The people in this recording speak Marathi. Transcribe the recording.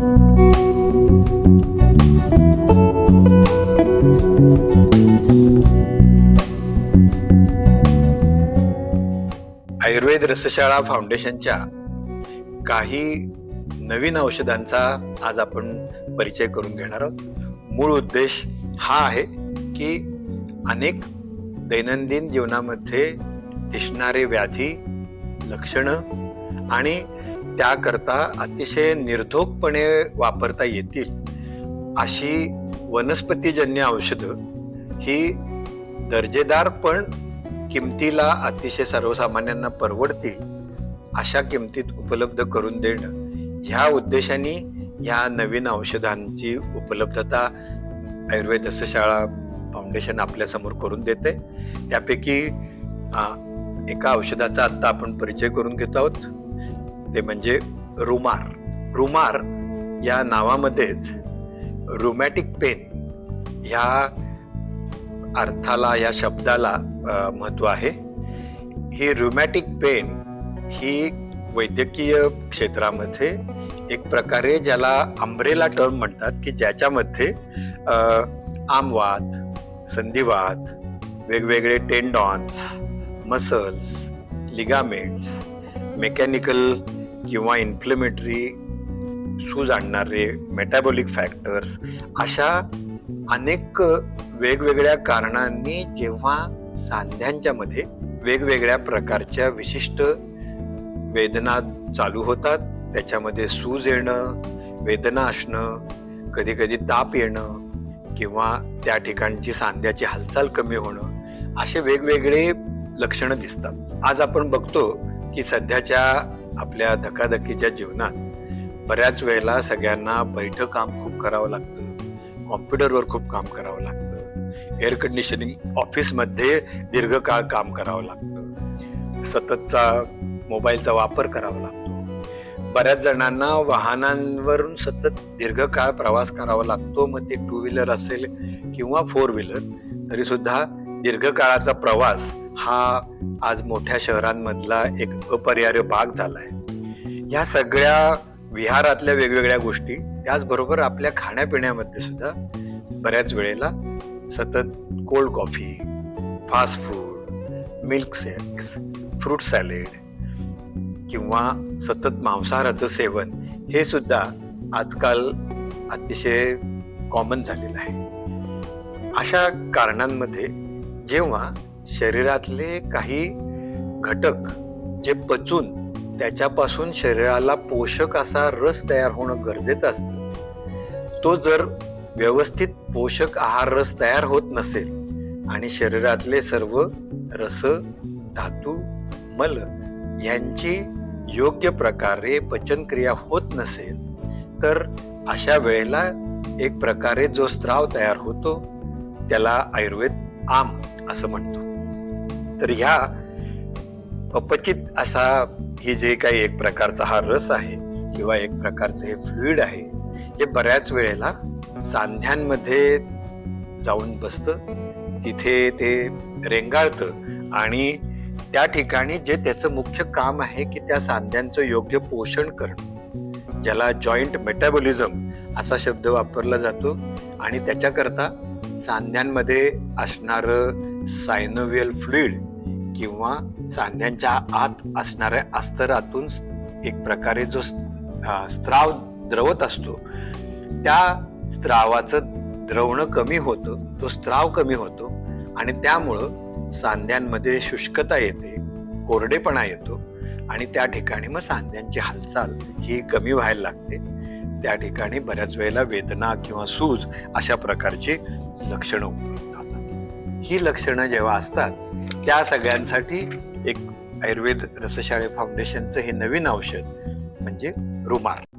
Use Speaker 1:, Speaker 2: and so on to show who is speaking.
Speaker 1: आयुर्वेद रसशाळा फाउंडेशनच्या काही नवीन औषधांचा आज आपण परिचय करून घेणार आहोत. मूळ उद्देश हा आहे की अनेक दैनंदिन जीवनामध्ये दिसणारे व्याधी लक्षणं आणि त्याकरता अतिशय निर्धोकपणे वापरता येतील अशी वनस्पतीजन्य औषधं ही दर्जेदार पण किमतीला अतिशय सर्वसामान्यांना परवडतील अशा किमतीत उपलब्ध करून देणं. ह्या उद्देशाने ह्या नवीन औषधांची उपलब्धता आयुर्वेद शाळा फाउंडेशन आपल्यासमोर करून देते त्यापैकी एका औषधाचा आत्ता आपण परिचय करून घेत आहोत. ते म्हणजे रुमार. रुमार या नावामध्येच रुमॅटिक पेन ह्या अर्थाला या शब्दाला महत्त्व आहे. ही रुमॅटिक पेन ही वैद्यकीय क्षेत्रामध्ये एक प्रकारे ज्याला आंब्रेला टर्म म्हणतात की ज्याच्यामध्ये आमवाद आमवात संधिवात वेगवेगळे टेंडॉन्स मसल्स लिगामेंट्स मेकॅनिकल किंवा इन्फ्लेमेटरी सूज आणणारे मेटाबॉलिक फॅक्टर्स अशा अनेक वेगवेगळ्या कारणांनी जेव्हा सांध्यांच्या मध्ये वेगवेगळ्या प्रकारच्या विशिष्ट वेदना चालू होतात त्याच्यामध्ये सूज येणं वेदना असणं कधी कधी ताप येणं किंवा त्या ठिकाणची सांध्याची हालचाल कमी होणं असे वेगवेगळे लक्षणं दिसतात. आज आपण बघतो की सध्याच्या आपल्या धकाधकीच्या जीवनात बऱ्याच वेळेला सगळ्यांना बैठं काम खूप करावं लागतं. कॉम्प्युटरवर खूप काम करावं लागतं. एअर कंडिशनिंग ऑफिसमध्ये दीर्घकाळ काम करावं लागतं. सततचा मोबाईलचा वापर करावा लागतो. बऱ्याच जणांना वाहनांवरून सतत दीर्घकाळ प्रवास करावा लागतो. मग ते टू व्हीलर असेल किंवा फोर व्हीलर तरीसुद्धा दीर्घकाळाचा प्रवास हा आज मोठ्या शहरांमधला एक अपरिहार्य भाग झाला आहे ह्या सगळ्या विहारातल्या वेगवेगळ्या गोष्टी त्याचबरोबर आपल्या खाण्यापिण्यामध्ये सुद्धा बऱ्याच वेळेला सतत cold coffee fast food milkshakes fruit salad किंवा सतत मांसाहाराचं सेवन हे सुद्धा आजकाल अतिशय कॉमन झालेलं आहे. अशा कारणांमध्ये जेव्हा शरीरातले काही घटक जे पचून त्याच्यापासून शरीराला पोषक असा रस तयार होणं गरजेचं असतं. तो जर व्यवस्थित पोषक आहार रस तयार होत नसेल आणि शरीरातले सर्व रस धातू मल यांची योग्य प्रकारे पचनक्रिया होत नसेल तर अशा वेळेला एक प्रकारे जो स्त्राव तयार होतो त्याला आयुर्वेद आम असं म्हणतो. तर ह्या अपचित असा ही जे काही एक प्रकारचा हा रस आहे किंवा एक प्रकारचं हे फ्लुईड आहे हे बऱ्याच वेळेला सांध्यांमध्ये जाऊन बसतं. तिथे ते रेंगाळतं आणि त्या ठिकाणी जे त्याचं मुख्य काम आहे की त्या सांध्यांचं योग्य पोषण करणं ज्याला जॉईंट मेटाबॉलिझम असा शब्द वापरला जातो आणि त्याच्याकरता सांध्यांमध्ये असणारं सायनोवियल फ्लुइड किंवा सांध्यांच्या आत असणाऱ्या अस्तरातून एक प्रकारे जो स्त्राव द्रवत असतो त्या स्त्रावाचं द्रवणं कमी होतं तो स्त्राव कमी होतो आणि त्यामुळं सांध्यांमध्ये शुष्कता येते कोरडेपणा येतो आणि त्या ठिकाणी मग सांध्यांची हालचाल ही कमी व्हायला लागते. त्या ठिकाणी बऱ्याच वेळेला वेदना किंवा सूज अशा प्रकारची लक्षणं उपलब्ध होतात. ही लक्षणं जेव्हा असतात त्या सगळ्यांसाठी एक आयुर्वेद रसशाळे फाउंडेशनचं हे नवीन औषध म्हणजे रुमाल.